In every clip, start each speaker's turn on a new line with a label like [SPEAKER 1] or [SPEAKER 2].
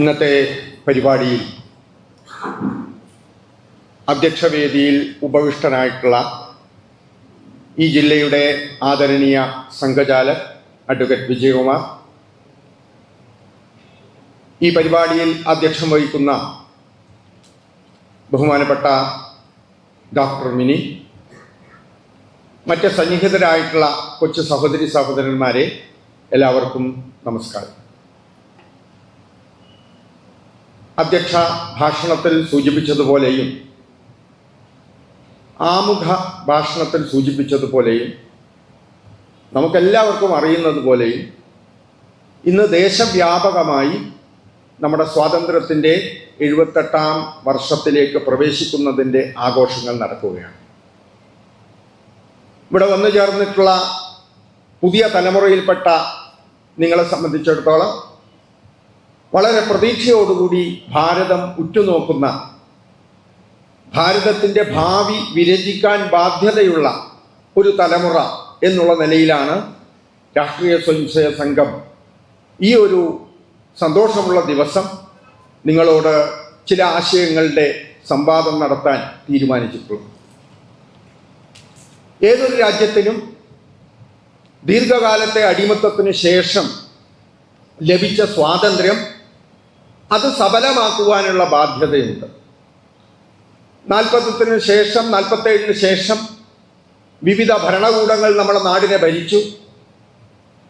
[SPEAKER 1] ഇന്നത്തെ പരിപാടിയിൽ അധ്യക്ഷവേദിയിൽ ഉപവിഷ്ടനായിട്ടുള്ള ഈ ജില്ലയുടെ ആദരണീയ സംഘചാലക് അഡ്വക്കേറ്റ് വിജയകുമാർ. ഈ പരിപാടിയിൽ അധ്യക്ഷം വഹിക്കുന്ന ബഹുമാനപ്പെട്ട ഡോക്ടർ മിനി മറ്റ് സന്നിഹിതരായിട്ടുള്ള കൊച്ചു സഹോദരി സഹോദരന്മാരെ എല്ലാവർക്കും നമസ്കാരം. അധ്യക്ഷ ഭാഷണത്തിൽ സൂചിപ്പിച്ചതുപോലെയും ആമുഖ ഭാഷണത്തിൽ സൂചിപ്പിച്ചതുപോലെയും നമുക്കെല്ലാവർക്കും അറിയുന്നത് പോലെയും ഇന്ന് ദേശവ്യാപകമായി നമ്മുടെ സ്വാതന്ത്ര്യത്തിന്റെ എഴുപത്തെട്ടാം വർഷത്തിലേക്ക് പ്രവേശിക്കുന്നതിന്റെ ആഘോഷങ്ങൾ നടക്കുകയാണ്. ഇവിടെ വന്നു ചേർന്നിട്ടുള്ള പുതിയ തലമുറയിൽപ്പെട്ട നിങ്ങളെ സംബന്ധിച്ചിടത്തോളം വളരെ പ്രതീക്ഷയോടുകൂടി ഭാരതം ഉറ്റുനോക്കുന്ന ഭാരതത്തിന്റെ ഭാവി വിരചിക്കാൻ ബാധ്യതയുള്ള ഒരു തലമുറ എന്നുള്ള നിലയിലാണ് രാഷ്ട്രീയ സ്വയംസേവ സംഘം. ഈ ഒരു സന്തോഷമുള്ള ദിവസം നിങ്ങളോട് ചില ആശയങ്ങളുടെ സംവാദം നടത്താൻ തീരുമാനിച്ചിട്ടുള്ളത് ഏതൊരു രാജ്യത്തിനും ദീർഘകാലത്തെ അടിമത്തത്തിന് ശേഷം ലഭിച്ച സ്വാതന്ത്ര്യം അത് സഫലമാക്കുവാനുള്ള ബാധ്യതയുണ്ട്. നാൽപ്പത്തിന് ശേഷം നാൽപ്പത്തേഴിന് ശേഷം വിവിധ ഭരണകൂടങ്ങൾ നമ്മുടെ നാടിനെ ഭരിച്ചു.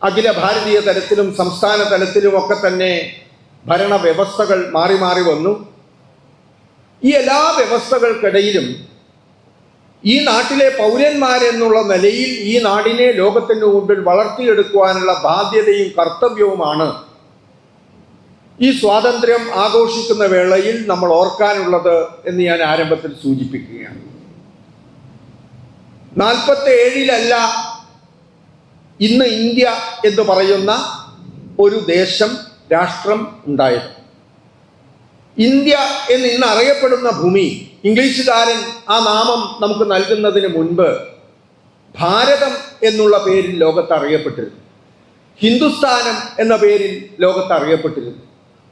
[SPEAKER 1] അഖില ഭാരതീയ തലത്തിലും സംസ്ഥാന തലത്തിലും ഒക്കെ തന്നെ ഭരണവ്യവസ്ഥകൾ മാറി മാറി വന്നു. ഈ എല്ലാ വ്യവസ്ഥകൾക്കിടയിലും ഈ നാട്ടിലെ പൗരന്മാരെന്നുള്ള നിലയിൽ ഈ നാടിനെ ലോകത്തിന് മുമ്പിൽ വളർത്തിയെടുക്കുവാനുള്ള ബാധ്യതയും കർത്തവ്യവുമാണ് ഈ സ്വാതന്ത്ര്യം ആഘോഷിക്കുന്ന വേളയിൽ നമ്മൾ ഓർക്കാനുള്ളത് എന്ന് ഞാൻ ആരംഭത്തിൽ സൂചിപ്പിക്കുകയാണ്. നാൽപ്പത്തി ഏഴിലല്ല ഇന്ന് ഇന്ത്യ എന്ന് പറയുന്ന ഒരു ദേശം രാഷ്ട്രം ഉണ്ടായത്. ഇന്ത്യ എന്ന് ഇന്ന് അറിയപ്പെടുന്ന ഭൂമി ഇംഗ്ലീഷുകാരൻ ആ നാമം നമുക്ക് നൽകുന്നതിന് മുൻപ് ഭാരതം എന്നുള്ള പേരിൽ ലോകത്ത് അറിയപ്പെട്ടിരുന്നു. ഹിന്ദുസ്ഥാനം എന്ന പേരിൽ ലോകത്ത് അറിയപ്പെട്ടിരുന്നു.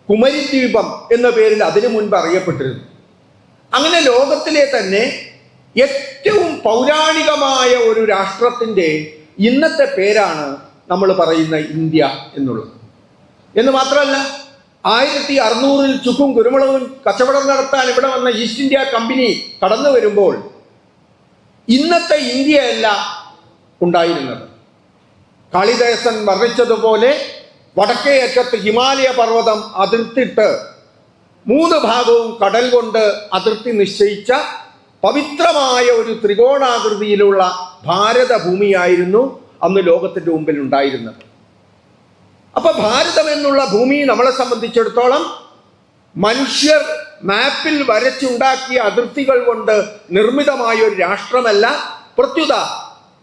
[SPEAKER 1] കുമരിദ്വീപം എന്ന പേരിൽ അതിനു മുൻപ് അറിയപ്പെട്ടിരുന്നു. അങ്ങനെ ലോകത്തിലെ തന്നെ ഏറ്റവും പൗരാണികമായ ഒരു രാഷ്ട്രത്തിന്റെ ഇന്നത്തെ പേരാണ് നമ്മൾ പറയുന്ന ഇന്ത്യ എന്നുള്ളത്. എന്ന് മാത്രമല്ല ആയിരത്തി അറുന്നൂറിൽ ചുക്കും കുരുമുളകും കച്ചവടം നടത്താൻ ഇവിടെ വന്ന ഈസ്റ്റ് ഇന്ത്യ കമ്പനി കടന്നു വരുമ്പോൾ ഇന്നത്തെ ഇന്ത്യയല്ല ഉണ്ടായിരുന്നത്. കാളിദാസൻ വർണിച്ചതുപോലെ വടക്കേ അറ്റത്ത് ഹിമാലയ പർവതം അതിർത്തിട്ട് മൂന്ന് ഭാഗവും കടൽ കൊണ്ട് അതിർത്തി നിശ്ചയിച്ച പവിത്രമായ ഒരു ത്രികോണാകൃതിയിലുള്ള ഭാരതഭൂമിയായിരുന്നു അന്ന് ലോകത്തിന്റെ മുമ്പിൽ ഉണ്ടായിരുന്നത്. അപ്പൊ ഭാരതം എന്നുള്ള ഭൂമി നമ്മളെ സംബന്ധിച്ചിടത്തോളം മനുഷ്യർ മാപ്പിൽ വരച്ചുണ്ടാക്കിയ അതിർത്തികൾ കൊണ്ട് നിർമ്മിതമായ ഒരു രാഷ്ട്രമല്ല പ്രത്യുത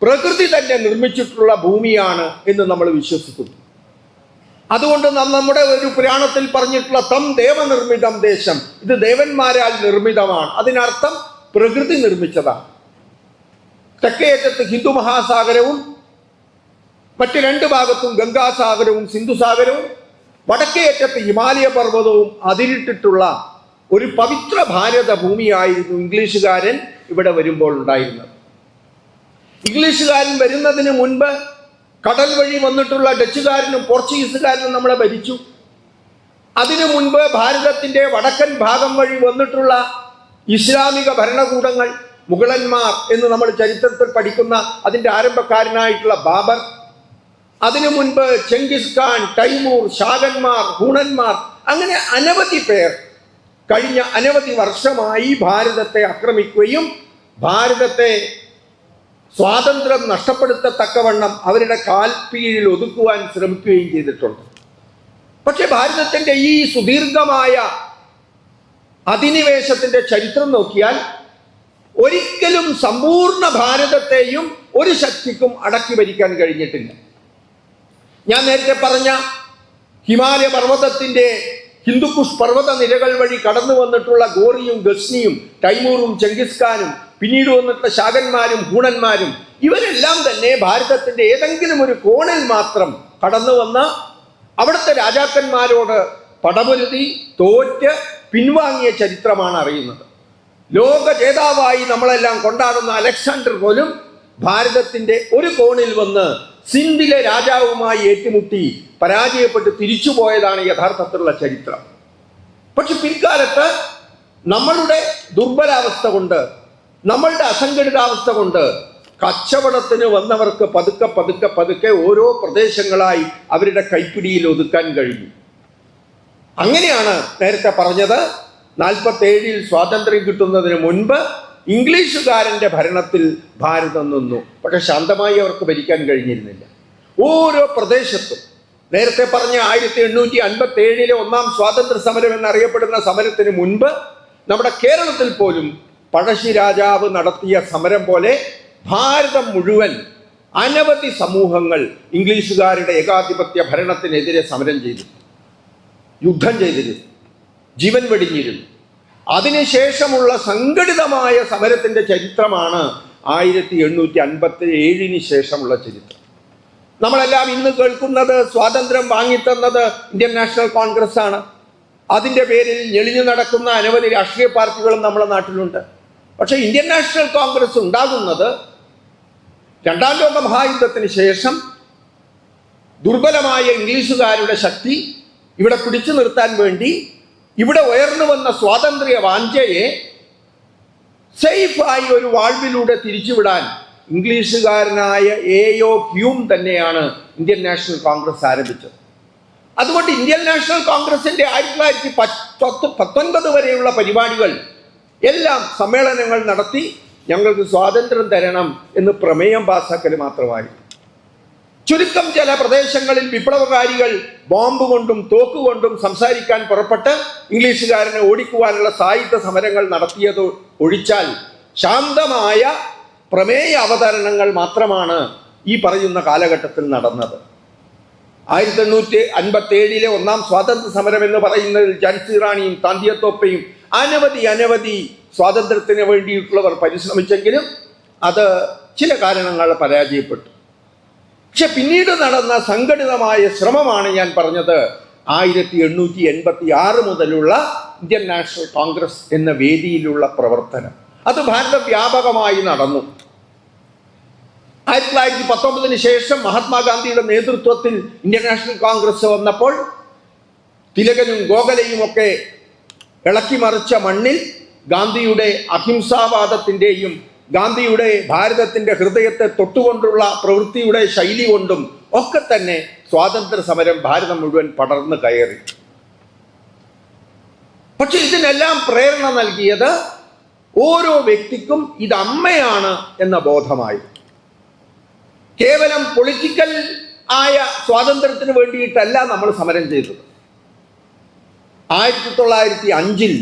[SPEAKER 1] പ്രകൃതി തന്നെ നിർമ്മിച്ചിട്ടുള്ള ഭൂമിയാണ് എന്ന് നമ്മൾ വിശ്വസിക്കുന്നു. അതുകൊണ്ട് നമ്മുടെ ഒരു പുരാണത്തിൽ പറഞ്ഞിട്ടുള്ള തം ദേവനിർമ്മിതം ദേശം. ഇത് ദേവന്മാരാൽ നിർമ്മിതമാണ്. അതിനർത്ഥം പ്രകൃതി നിർമ്മിച്ചതാണ്. തെക്കേയറ്റത്ത് ഹിന്ദു മഹാസാഗരവും മറ്റ് രണ്ട് ഭാഗത്തും ഗംഗാസാഗരവും സിന്ധുസാഗരവും വടക്കേറ്റത്ത് ഹിമാലയ പർവതവും അതിരിട്ടിട്ടുള്ള ഒരു പവിത്ര ഭാരത ഭൂമിയായിരുന്നു ഇംഗ്ലീഷുകാരൻ ഇവിടെ വരുമ്പോൾ ഉണ്ടായിരുന്നത്. ഇംഗ്ലീഷുകാരൻ വരുന്നതിന് മുൻപ് കടൽ വഴി വന്നിട്ടുള്ള ഡച്ചുകാരനും പോർച്ചുഗീസുകാരനും നമ്മളെ ഭരിച്ചു. അതിനു മുൻപ് ഭാരതത്തിന്റെ വടക്കൻ ഭാഗം വഴി വന്നിട്ടുള്ള ഇസ്ലാമിക ഭരണകൂടങ്ങൾ മുഗളന്മാർ എന്ന് നമ്മൾ ചരിത്രത്തിൽ പഠിക്കുന്ന അതിന്റെ ആരംഭക്കാരനായിട്ടുള്ള ബാബർ. അതിനു മുൻപ് ചെങ്കിസ് ഖാൻ ടൈമൂർ ഷാഗന്മാർ ഹൂണന്മാർ അങ്ങനെ അനവധി പേർ കഴിഞ്ഞ അനവധി വർഷമായി ഭാരതത്തെ ആക്രമിക്കുകയും ഭാരതത്തെ സ്വാതന്ത്ര്യം നഷ്ടപ്പെടുത്തത്തക്കവണ്ണം അവരുടെ കാൽപ്പീഴിൽ ഒതുക്കുവാൻ ശ്രമിക്കുകയും ചെയ്തിട്ടുണ്ട്. പക്ഷെ ഭാരതത്തിന്റെ ഈ സുദീർഘമായ അധിനിവേശത്തിന്റെ ചരിത്രം നോക്കിയാൽ ഒരിക്കലും സമ്പൂർണ ഭാരതത്തെയും ഒരു ശക്തിക്കും അടക്കി ഭരിക്കാൻ കഴിഞ്ഞിട്ടില്ല. ഞാൻ നേരത്തെ പറഞ്ഞ ഹിമാലയ പർവതത്തിന്റെ ഹിന്ദുക്കുഷ് പർവത നിരകൾ വഴി കടന്നു വന്നിട്ടുള്ള ഗോറിയും ഗസ്നിയും തൈമൂറും ചെങ്കിസ്ഖാനും പിന്നീട് വന്നിട്ടുള്ള ശാകന്മാരും ഹൂണന്മാരും ഇവരെല്ലാം തന്നെ ഭാരതത്തിന്റെ ഏതെങ്കിലും ഒരു കോണിൽ മാത്രം കടന്നു വന്ന അവിടുത്തെ രാജാക്കന്മാരോട് പടപൊരുതി തോറ്റ് പിൻവാങ്ങിയ ചരിത്രമാണ് അറിയുന്നത്. ലോക ജേതാവായി നമ്മളെല്ലാം കൊണ്ടാടുന്ന അലക്സാണ്ടർ പോലും ഭാരതത്തിന്റെ ഒരു കോണിൽ വന്ന് സിന്ധിലെ രാജാവുമായി ഏറ്റുമുട്ടി പരാജയപ്പെട്ട് തിരിച്ചുപോയതാണ് യഥാർത്ഥത്തിലുള്ള ചരിത്രം. പക്ഷെ പിൽക്കാലത്ത് നമ്മളുടെ ദുർബലാവസ്ഥ കൊണ്ട് നമ്മളുടെ അസംഘടിതാവസ്ഥ കൊണ്ട് കച്ചവടത്തിന് വന്നവർക്ക് പതുക്കെ പതുക്കെ പതുക്കെ ഓരോ പ്രദേശങ്ങളായി അവരുടെ കൈപ്പിടിയിൽ ഒതുക്കാൻ കഴിഞ്ഞു. അങ്ങനെയാണ് നേരത്തെ പറഞ്ഞത് നാൽപ്പത്തേഴിൽ സ്വാതന്ത്ര്യം കിട്ടുന്നതിന് മുൻപ് ഇംഗ്ലീഷുകാരന്റെ ഭരണത്തിൽ ഭാരതം നിന്നു. പക്ഷെ ശാന്തമായി അവർക്ക് ഭരിക്കാൻ കഴിഞ്ഞിരുന്നില്ല. ഓരോ പ്രദേശത്തും നേരത്തെ പറഞ്ഞ ആയിരത്തി എണ്ണൂറ്റി അൻപത്തി ഏഴിലെ ഒന്നാം സ്വാതന്ത്ര്യ സമരം എന്നറിയപ്പെടുന്ന സമരത്തിന് മുൻപ് നമ്മുടെ കേരളത്തിൽ പോലും പഴശ്ശി രാജാവ് നടത്തിയ സമരം പോലെ ഭാരതം മുഴുവൻ അനവധി സമൂഹങ്ങൾ ഇംഗ്ലീഷുകാരുടെ ഏകാധിപത്യ ഭരണത്തിനെതിരെ സമരം ചെയ്തിരുന്നു യുദ്ധം ചെയ്തിരുന്നു. ജീവൻ വെടിഞ്ഞിരുന്നു. അതിനുശേഷമുള്ള സംഘടിതമായ സമരത്തിന്റെ ചരിത്രമാണ് ആയിരത്തി എണ്ണൂറ്റി അൻപത്തി ഏഴിന് ശേഷമുള്ള ചരിത്രം. നമ്മളെല്ലാം ഇന്ന് കേൾക്കുന്നത് സ്വാതന്ത്ര്യം വാങ്ങിത്തന്നത് ഇന്ത്യൻ നാഷണൽ കോൺഗ്രസ് ആണ്. അതിന്റെ പേരിൽ ഞെളിഞ്ഞു നടക്കുന്ന അനവധി രാഷ്ട്രീയ പാർട്ടികളും നമ്മുടെ നാട്ടിലുണ്ട്. പക്ഷേ ഇന്ത്യൻ നാഷണൽ കോൺഗ്രസ് ഉണ്ടാകുന്നത് രണ്ടാം ലോക മഹായുദ്ധത്തിന് ശേഷം ദുർബലമായ ഇംഗ്ലീഷുകാരുടെ ശക്തി ഇവിടെ പിടിച്ചു നിർത്താൻ വേണ്ടി ഇവിടെ ഉയർന്നു വന്ന സ്വാതന്ത്ര്യ വാഞ്ചയെ സേഫായി ഒരു വാൾവിലൂടെ തിരിച്ചുവിടാൻ ഇംഗ്ലീഷുകാരനായ എ ഒ ഹ്യൂം തന്നെയാണ് ഇന്ത്യൻ നാഷണൽ കോൺഗ്രസ് ആരംഭിച്ചത്. അതുകൊണ്ട് ഇന്ത്യൻ നാഷണൽ കോൺഗ്രസിന്റെ ആയിരത്തി തൊള്ളായിരത്തി പത്ത് പത്തൊൻപത് വരെയുള്ള പരിപാടികൾ എല്ലാം സമ്മേളനങ്ങൾ നടത്തി ഞങ്ങൾക്ക് സ്വാതന്ത്ര്യം തരണം എന്ന് പ്രമേയം പാസാക്കൽ മാത്രമായി. ചുരുക്കം ചില പ്രദേശങ്ങളിൽ വിപ്ലവകാരികൾ ബോംബ് കൊണ്ടും തോക്കുകൊണ്ടും സംസാരിക്കാൻ പുറപ്പെട്ട് ഇംഗ്ലീഷുകാരനെ ഓടിക്കുവാനുള്ള സായുധ സമരങ്ങൾ നടത്തിയത് ഒഴിച്ചാൽ ശാന്തമായ പ്രമേയ അവതരണങ്ങൾ മാത്രമാണ് ഈ പറയുന്ന കാലഘട്ടത്തിൽ നടന്നത്. ആയിരത്തി എണ്ണൂറ്റി അൻപത്തി ഏഴിലെ ഒന്നാം സ്വാതന്ത്ര്യ സമരം എന്ന് പറയുന്നതിൽ ജൻസി റാണിയും താന്തിയത്തോപ്പയും അനവധി അനവധി സ്വാതന്ത്ര്യത്തിന് വേണ്ടിയിട്ടുള്ളവർ പരിശ്രമിച്ചെങ്കിലും അത് ചില കാരണങ്ങൾ പരാജയപ്പെട്ടു. പക്ഷെ പിന്നീട് നടന്ന സംഘടിതമായ ശ്രമമാണ് ഞാൻ പറഞ്ഞത്. ആയിരത്തി എണ്ണൂറ്റി എൺപത്തി ആറ് മുതലുള്ള ഇന്ത്യൻ നാഷണൽ കോൺഗ്രസ് എന്ന വേദിയിലുള്ള പ്രവർത്തനം. അത് ഭാരത വ്യാപകമായി നടന്നു. ആയിരത്തി തൊള്ളായിരത്തി പത്തൊമ്പതിന് ശേഷം മഹാത്മാഗാന്ധിയുടെ നേതൃത്വത്തിൽ ഇന്ത്യൻ നാഷണൽ കോൺഗ്രസ് വന്നപ്പോൾ തിലകനും ഗോഖലയും ഒക്കെ ഇളക്കി മറിച്ച മണ്ണിൽ ഗാന്ധിയുടെ അഹിംസാവാദത്തിന്റെയും ഗാന്ധിയുടെ ഭാരതത്തിന്റെ ഹൃദയത്തെ തൊട്ടുകൊണ്ടുള്ള പ്രവൃത്തിയുടെ ശൈലി കൊണ്ടും ഒക്കെ തന്നെ സ്വാതന്ത്ര്യ സമരം ഭാരതം മുഴുവൻ പടർന്നു കയറി. പക്ഷെ ഇതിനെല്ലാം പ്രേരണ നൽകിയത് ഓരോ വ്യക്തിക്കും ഇത് അമ്മയാണ് എന്ന ബോധമായി. കേവലം പൊളിറ്റിക്കൽ ആയ സ്വാതന്ത്ര്യത്തിന് വേണ്ടിയിട്ടല്ല നമ്മൾ സമരം ചെയ്തത്. ആയിരത്തി തൊള്ളായിരത്തി അഞ്ചിൽ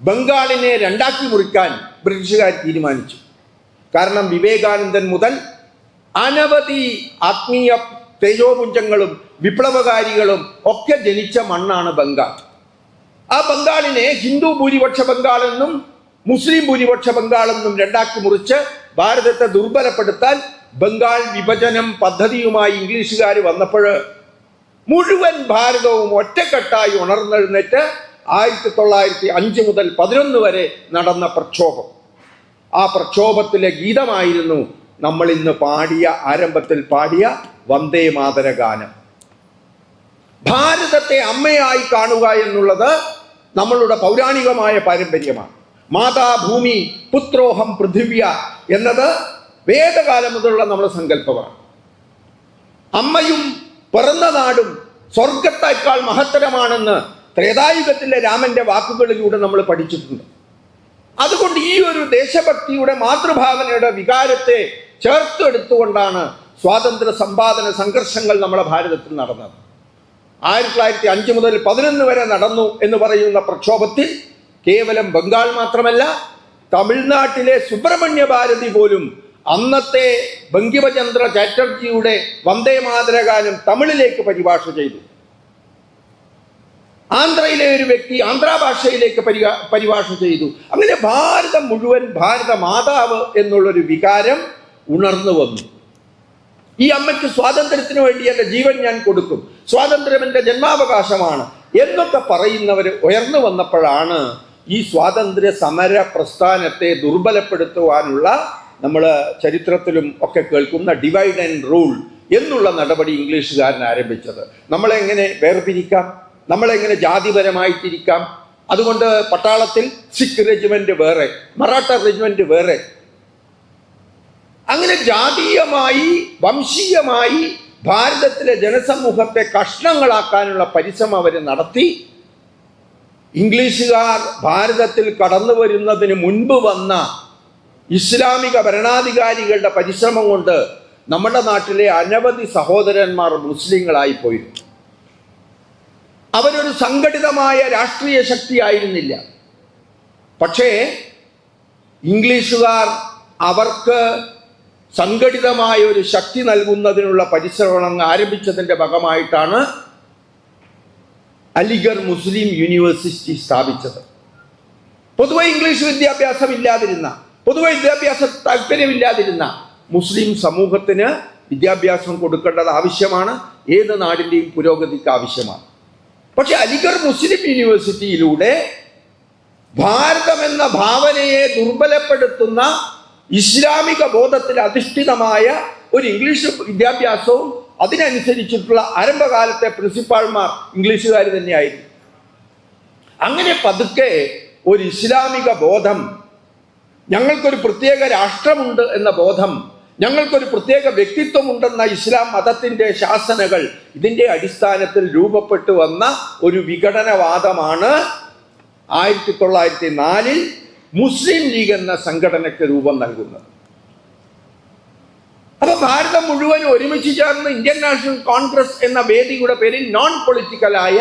[SPEAKER 1] ബംഗാളിനെ രണ്ടാക്കി മുറിക്കാൻ ബ്രിട്ടീഷുകാർ തീരുമാനിച്ചു. കാരണം വിവേകാനന്ദൻ മുതൽ അനവധി ആത്മീയ തേജോപുഞ്ചങ്ങളും വിപ്ലവകാരികളും ഒക്കെ ജനിച്ച മണ്ണാണ് ബംഗാൾ. ആ ബംഗാളിനെ ഹിന്ദു ഭൂരിപക്ഷ ബംഗാൾ എന്നും മുസ്ലിം ഭൂരിപക്ഷ ബംഗാൾ എന്നും രണ്ടാക്കി മുറിച്ച് ഭാരതത്തെ ദുർബലപ്പെടുത്താൻ ബംഗാൾ വിഭജനം പദ്ധതിയുമായി ഇംഗ്ലീഷുകാർ വന്നപ്പോൾ മുഴുവൻ ഭാരതവും ഒറ്റക്കെട്ടായി ഉണർന്നെഴുന്നേറ്റ് ആയിരത്തി തൊള്ളായിരത്തി അഞ്ച് മുതൽ പതിനൊന്ന് വരെ നടന്ന പ്രക്ഷോഭം. ആ പ്രക്ഷോഭത്തിലെ ഗീതമായിരുന്നു നമ്മൾ ഇന്ന് പാടിയ ആരംഭത്തിൽ പാടിയ വന്ദേ മാതര ഗാനം ഭാരതത്തെ അമ്മയായി കാണുക എന്നുള്ളത് നമ്മളുടെ പൗരാണികമായ പാരമ്പര്യമാണ്. മാതാഭൂമി പുത്രോഹം പൃഥിവ്യ എന്നത് വേദകാലം മുതലുള്ള നമ്മുടെ സങ്കല്പമാണ്. അമ്മയും പിറന്ന നാടും സ്വർഗത്തേക്കാൾ മഹത്തരമാണെന്ന് ത്രേതായുഗത്തിലെ രാമന്റെ വാക്കുകളിലൂടെ നമ്മൾ പഠിച്ചിട്ടുണ്ട്. അതുകൊണ്ട് ഈ ഒരു ദേശഭക്തിയുടെ മാതൃഭാവനയുടെ വികാരത്തെ ചേർത്തെടുത്തുകൊണ്ടാണ് സ്വാതന്ത്ര്യ സമ്പാദന സംഘർഷങ്ങൾ നമ്മുടെ ഭാരതത്തിൽ നടന്നത്. ആയിരത്തി തൊള്ളായിരത്തി അഞ്ച് മുതൽ പതിനൊന്ന് വരെ നടന്നു എന്ന് പറയുന്ന പ്രക്ഷോഭത്തിൽ കേവലം ബംഗാൾ മാത്രമല്ല തമിഴ്നാട്ടിലെ സുബ്രഹ്മണ്യ ഭാരതി പോലും അന്നത്തെ ബങ്കിമചന്ദ്ര ചാറ്റർജിയുടെ വന്ദേ മാതരഗാനം തമിഴിലേക്ക് പരിഭാഷ ചെയ്തു. ആന്ധ്രയിലെ ഒരു വ്യക്തി ആന്ധ്രാ ഭാഷയിലേക്ക് പരിഭാഷ ചെയ്തു. അങ്ങനെ ഭാരതം മുഴുവൻ ഭാരത മാതാവ് എന്നുള്ളൊരു വികാരം ഉണർന്നു വന്നു. ഈ അമ്മയ്ക്ക് സ്വാതന്ത്ര്യത്തിന് വേണ്ടി എന്റെ ജീവൻ ഞാൻ കൊടുക്കും. സ്വാതന്ത്ര്യം എന്റെ ജന്മാവകാശമാണ് എന്നൊക്കെ പറയുന്നവർ ഉയർന്നു വന്നപ്പോഴാണ് ഈ സ്വാതന്ത്ര്യ സമര പ്രസ്ഥാനത്തെ ദുർബലപ്പെടുത്തുവാനുള്ള നമ്മൾ ചരിത്രത്തിലും ഒക്കെ കേൾക്കുന്ന ഡിവൈഡ് ആൻഡ് റൂൾ എന്നുള്ള നടപടി ഇംഗ്ലീഷുകാരൻ ആരംഭിച്ചത്. നമ്മളെങ്ങനെ വേർപിരിക്കാം നമ്മളെങ്ങനെ ജാതിപരമായിട്ടിരിക്കാം? അതുകൊണ്ട് പട്ടാളത്തിൽ സിഖ് റെജിമെന്റ് വേറെ മറാഠ റെജിമെന്റ് വേറെ. അങ്ങനെ ജാതീയമായി വംശീയമായി ഭാരതത്തിലെ ജനസമൂഹത്തെ കഷ്ണങ്ങളാക്കാനുള്ള പരിശ്രമം അവർ നടത്തി. ഇംഗ്ലീഷുകാർ ഭാരതത്തിൽ കടന്നു വരുന്നതിന് മുൻപ് വന്ന ഇസ്ലാമിക ഭരണാധികാരികളുടെ പരിശ്രമം കൊണ്ട് നമ്മുടെ നാട്ടിലെ അനവധി സഹോദരന്മാർ മുസ്ലിങ്ങളായി പോയിരുന്നു അവരൊരു സംഘടിതമായ രാഷ്ട്രീയ ശക്തിയായിരുന്നില്ല. പക്ഷേ ഇംഗ്ലീഷുകാർ അവർക്ക് സംഘടിതമായ ഒരു ശക്തി നൽകുന്നതിനുള്ള പരിശ്രമം ആരംഭിച്ചതിന്റെ ഭാഗമായിട്ടാണ് അലിഗർ മുസ്ലിം യൂണിവേഴ്സിറ്റി സ്ഥാപിച്ചത്. പൊതുവെ ഇംഗ്ലീഷ് വിദ്യാഭ്യാസം ഇല്ലാതിരുന്ന പൊതുവെ വിദ്യാഭ്യാസ താല്പര്യമില്ലാതിരുന്ന മുസ്ലിം സമൂഹത്തിന് വിദ്യാഭ്യാസം കൊടുക്കേണ്ടത് ആവശ്യമാണ് ഏത് നാടിന്റെയും പുരോഗതിക്ക് ആവശ്യമാണ്. പക്ഷെ അലിഗർ മുസ്ലിം യൂണിവേഴ്സിറ്റിയിലൂടെ ഭാരതം എന്ന ഭാവനയെ ദുർബലപ്പെടുത്തുന്ന ഇസ്ലാമിക ബോധത്തിൽ അധിഷ്ഠിതമായ ഒരു ഇംഗ്ലീഷ് വിദ്യാഭ്യാസവും അതിനനുസരിച്ചിട്ടുള്ള ആരംഭകാലത്തെ പ്രിൻസിപ്പാൾമാർ ഇംഗ്ലീഷുകാർ തന്നെയായിരുന്നു. അങ്ങനെ പതുക്കെ ഒരു ഇസ്ലാമിക ബോധം ഞങ്ങൾക്കൊരു പ്രത്യേക രാഷ്ട്രമുണ്ട് എന്ന ബോധം ഞങ്ങൾക്കൊരു പ്രത്യേക വ്യക്തിത്വമുണ്ടെന്ന ഇസ്ലാം മതത്തിന്റെ ശാസനകൾ ഇതിന്റെ അടിസ്ഥാനത്തിൽ രൂപപ്പെട്ടു വന്ന ഒരു വിഘടനവാദമാണ് ആയിരത്തി തൊള്ളായിരത്തി നാലിൽ മുസ്ലിം ലീഗ് എന്ന സംഘടനയ്ക്ക് രൂപം നൽകുന്നത്. അപ്പൊ ഭാരതം മുഴുവൻ ഒരുമിച്ച് ചേർന്ന് ഇന്ത്യൻ നാഷണൽ കോൺഗ്രസ് എന്ന വേദിയുടെ പേരിൽ നോൺ പൊളിറ്റിക്കലായ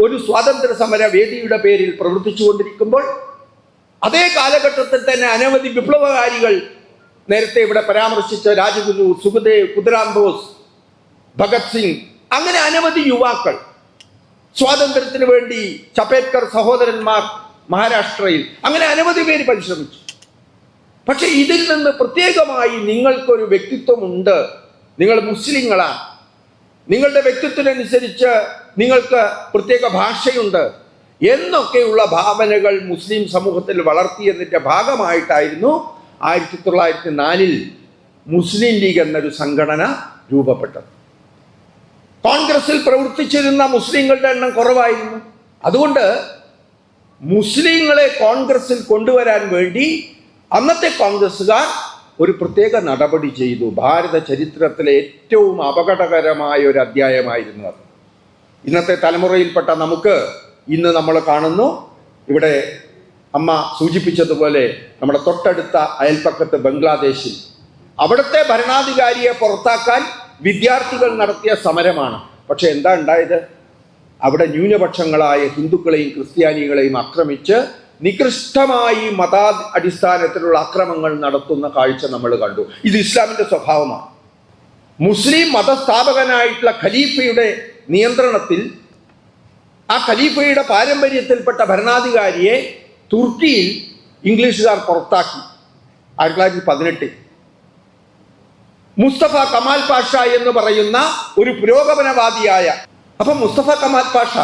[SPEAKER 1] ഒരു സ്വാതന്ത്ര്യ സമര വേദിയുടെ പേരിൽ പ്രവർത്തിച്ചുകൊണ്ടിരിക്കുമ്പോൾ അതേ കാലഘട്ടത്തിൽ തന്നെ അനവധി വിപ്ലവകാരികൾ നേരത്തെ ഇവിടെ പരാമർശിച്ച രാജഗുരു സുഖദേവ് കുതിരാം ബോസ് ഭഗത് സിംഗ് അങ്ങനെ അനവധി യുവാക്കൾ സ്വാതന്ത്ര്യത്തിന് വേണ്ടി ചപേത്കർ സഹോദരന്മാർ മഹാരാഷ്ട്രയിൽ അങ്ങനെ അനവധി പേര് പരിശ്രമിച്ചു. പക്ഷെ ഇതിൽ നിന്ന് പ്രത്യേകമായി നിങ്ങൾക്കൊരു വ്യക്തിത്വമുണ്ട്. നിങ്ങൾ മുസ്ലിങ്ങളാണ്. നിങ്ങളുടെ വ്യക്തിത്വത്തിനനുസരിച്ച് നിങ്ങൾക്ക് പ്രത്യേക ഭാഷയുണ്ട്. എന്നൊക്കെയുള്ള ഭാവനകൾ മുസ്ലിം സമൂഹത്തിൽ വളർത്തിയതിന്റെ ഭാഗമായിട്ടായിരുന്നു ആയിരത്തി തൊള്ളായിരത്തി നാലിൽ മുസ്ലിം ലീഗ് എന്നൊരു സംഘടന രൂപപ്പെട്ടത്. കോൺഗ്രസിൽ പ്രവർത്തിച്ചിരുന്ന മുസ്ലിങ്ങളുടെ എണ്ണം കുറവായിരുന്നു. അതുകൊണ്ട് മുസ്ലിങ്ങളെ കോൺഗ്രസിൽ കൊണ്ടുവരാൻ വേണ്ടി അന്നത്തെ കോൺഗ്രസ്സുകാർ ഒരു പ്രത്യേക നടപടി ചെയ്തു. ഭാരത ചരിത്രത്തിലെ ഏറ്റവും അപകടകരമായ ഒരു അധ്യായമായിരുന്നു അത്. ഇന്നത്തെ തലമുറയിൽപ്പെട്ട നമുക്ക് ഇന്ന് നമ്മൾ കാണുന്നു. ഇവിടെ അമ്മ സൂചിപ്പിച്ചതുപോലെ നമ്മുടെ തൊട്ടടുത്ത അയൽപ്പക്കത്ത് ബംഗ്ലാദേശിൽ. അവിടുത്തെ ഭരണാധികാരിയെ പുറത്താക്കാൻ വിദ്യാർത്ഥികൾ നടത്തിയ സമരമാണ്. പക്ഷെ എന്താ ഉണ്ടായത്? അവിടെ ന്യൂനപക്ഷങ്ങളായ ഹിന്ദുക്കളെയും ക്രിസ്ത്യാനികളെയും ആക്രമിച്ച് നികൃഷ്ടമായി മതാ അടിസ്ഥാനത്തിലുള്ള ആക്രമങ്ങൾ നടത്തുന്ന കാഴ്ച നമ്മൾ കണ്ടു. ഇത് ഇസ്ലാമിന്റെ സ്വഭാവമാണ്. മുസ്ലിം മതസ്ഥാപകനായിട്ടുള്ള ഖലീഫയുടെ നിയന്ത്രണത്തിൽ ആ ഖലീഫയുടെ പാരമ്പര്യത്തിൽപ്പെട്ട ഭരണാധികാരിയെ തുർക്കിയിൽ ഇംഗ്ലീഷുകാർ പുറത്താക്കി. ആയിരത്തി തൊള്ളായിരത്തി പതിനെട്ടിൽ. മുസ്തഫ കമാൽ പാഷ എന്ന് പറയുന്ന ഒരു പുരോഗമനവാദിയായ അപ്പൊ മുസ്തഫ കമാൽ പാഷ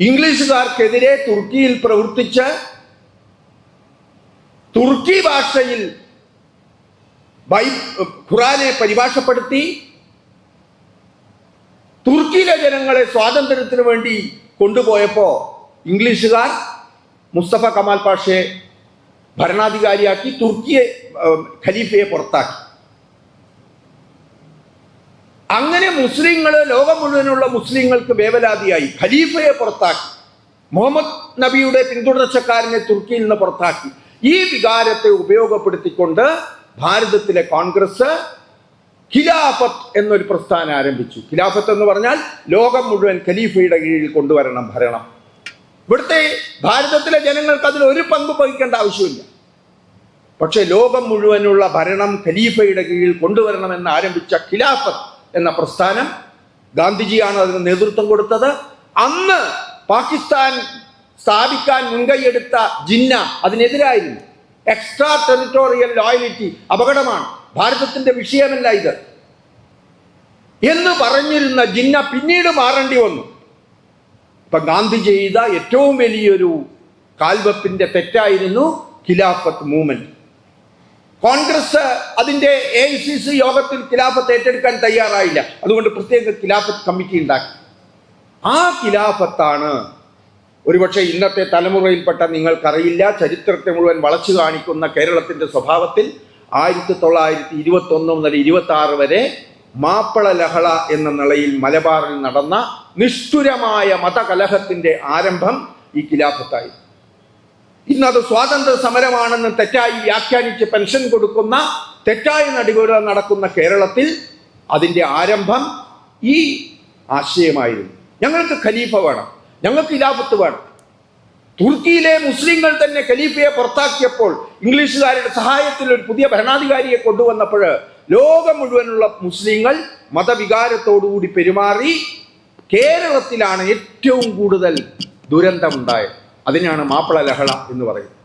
[SPEAKER 1] ഇംഗ്ലീഷുകാർക്കെതിരെ തുർക്കിയിൽ പ്രവർത്തിച്ച് തുർക്കി ഭാഷയിൽ ഖുറാനെ പരിഭാഷപ്പെടുത്തി തുർക്കിയിലെ ജനങ്ങളെ സ്വാതന്ത്ര്യത്തിന് വേണ്ടി കൊണ്ടുപോയപ്പോ ഇംഗ്ലീഷുകാർ മുസ്തഫ കമാൽ പാഷയെ ഭരണാധികാരിയാക്കി തുർക്കിയെ ഖലീഫയെ പുറത്താക്കി. അങ്ങനെ മുസ്ലിങ്ങൾ ലോകം മുഴുവനുള്ള മുസ്ലിങ്ങൾക്ക് വേവലാതിയായി. ഖലീഫയെ പുറത്താക്കി. മുഹമ്മദ് നബിയുടെ പിന്തുടർച്ചക്കാരനെ തുർക്കിയിൽ നിന്ന് പുറത്താക്കി. ഈ വികാരത്തെ ഉപയോഗപ്പെടുത്തിക്കൊണ്ട് ഭാരതത്തിലെ കോൺഗ്രസ് ഖിലാഫത്ത് എന്നൊരു പ്രസ്ഥാനം ആരംഭിച്ചു. ഖിലാഫത്ത് എന്ന് പറഞ്ഞാൽ ലോകം മുഴുവൻ ഖലീഫയുടെ കീഴിൽ കൊണ്ടുവരണം ഭരണം. ഇവിടുത്തെ ഭാരതത്തിലെ ജനങ്ങൾക്ക് അതിൽ ഒരു പങ്ക് വഹിക്കേണ്ട ആവശ്യമില്ല. പക്ഷേ ലോകം മുഴുവനുള്ള ഭരണം ഖലീഫയുടെ കീഴിൽ കൊണ്ടുവരണമെന്ന് ആരംഭിച്ച ഖിലാഫത്ത് എന്ന പ്രസ്ഥാനം ഗാന്ധിജിയാണ് അതിന് നേതൃത്വം കൊടുത്തത്. അന്ന് പാകിസ്ഥാൻ സ്ഥാപിക്കാൻ മുൻകൈയെടുത്ത ജിന്ന അതിനെതിരായിരുന്നു. എക്സ്ട്രാ ടെറിട്ടോറിയൽ ലോയലിറ്റി അപകടമാണ്. ഭാരതത്തിന്റെ വിഷയമല്ല ഇത്. എന്ന് പറഞ്ഞിരുന്ന ജിന്ന പിന്നീട് മാറേണ്ടി വന്നു. ഇപ്പൊ ഗാന്ധി ചെയ്ത ഏറ്റവും വലിയൊരു കാൽവെപ്പിന്റെ തെറ്റായിരുന്നു ഖിലാഫത്ത് മൂവ്മെന്റ്. കോൺഗ്രസ് അതിന്റെ എ ഐ സി സി യോഗത്തിൽ ഖിലാഫത്ത് ഏറ്റെടുക്കാൻ തയ്യാറായില്ല. അതുകൊണ്ട് പ്രത്യേക ഖിലാഫത്ത് കമ്മിറ്റി ഉണ്ടാക്കി. ആ ഖിലാഫത്താണ് ഒരുപക്ഷെ ഇന്നത്തെ തലമുറയിൽപ്പെട്ട നിങ്ങൾക്കറിയില്ല ചരിത്രത്തെ മുഴുവൻ വളച്ചു കാണിക്കുന്ന കേരളത്തിന്റെ സ്വഭാവത്തിൽ ആയിരത്തി തൊള്ളായിരത്തി ഇരുപത്തി ഒന്ന് മുതൽ ഇരുപത്തി ആറ് വരെ മാപ്പള ലഹള എന്ന നിലയിൽ മലബാറിൽ നടന്ന നിഷ്ഠുരമായ മതകലഹത്തിന്റെ ആരംഭം ഈ ഖിലാഫത്തായി. ഇന്നത് സ്വാതന്ത്ര്യ സമരമാണെന്ന് തെറ്റായി വ്യാഖ്യാനിച്ച് പെൻഷൻ കൊടുക്കുന്ന തെറ്റായ നടിപുര നടക്കുന്ന കേരളത്തിൽ അതിന്റെ ആരംഭം ഈ ആശയമായിരുന്നു. ഞങ്ങൾക്ക് ഖലീഫ വേണം. ഞങ്ങൾക്ക് ഇലാഫത്ത് വേണം. തുർക്കിയിലെ മുസ്ലിങ്ങൾ തന്നെ ഖലീഫയെ പുറത്താക്കിയപ്പോൾ ഇംഗ്ലീഷുകാരുടെ സഹായത്തിൽ ഒരു പുതിയ ഭരണാധികാരിയെ കൊണ്ടുവന്നപ്പോൾ ലോകം മുഴുവനുള്ള മുസ്ലിങ്ങൾ മതവികാരത്തോടുകൂടി പെരുമാറി കേരളത്തിലാണ് ഏറ്റവും കൂടുതൽ ദുരന്തമുണ്ടായത്. അതിനാണ് മാപ്പിള ലഹള എന്ന് പറയുന്നത്.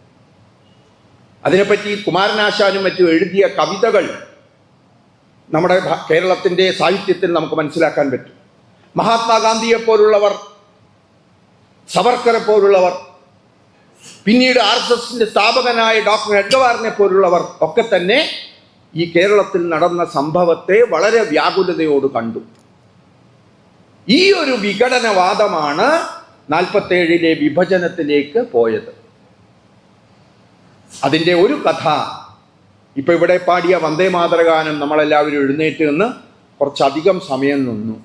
[SPEAKER 1] അതിനെപ്പറ്റി കുമാരനാശാനും മറ്റും എഴുതിയ കവിതകൾ നമ്മുടെ കേരളത്തിന്റെ സാഹിത്യത്തിൽ നമുക്ക് മനസ്സിലാക്കാൻ പറ്റും. മഹാത്മാഗാന്ധിയെ പോലുള്ളവർ സവർക്കറെ പോലുള്ളവർ പിന്നീട് ആർ എസ് എസിന്റെ സ്ഥാപകനായ ഡോക്ടർ എഡ്ഗവാറിനെ പോലുള്ളവർ ഒക്കെ തന്നെ ഈ കേരളത്തിൽ നടന്ന സംഭവത്തെ വളരെ വ്യാകുലതയോട് കണ്ടു. ഈ ഒരു വിഘടനവാദമാണ് നാൽപ്പത്തേഴിലെ വിഭജനത്തിലേക്ക് പോയത്. അതിന്റെ ഒരു കഥ ഇപ്പൊ ഇവിടെ പാടിയ വന്ദേ മാതൃഗാനം നമ്മളെല്ലാവരും എഴുന്നേറ്റ് നിന്ന് കുറച്ചധികം സമയം നിന്നു.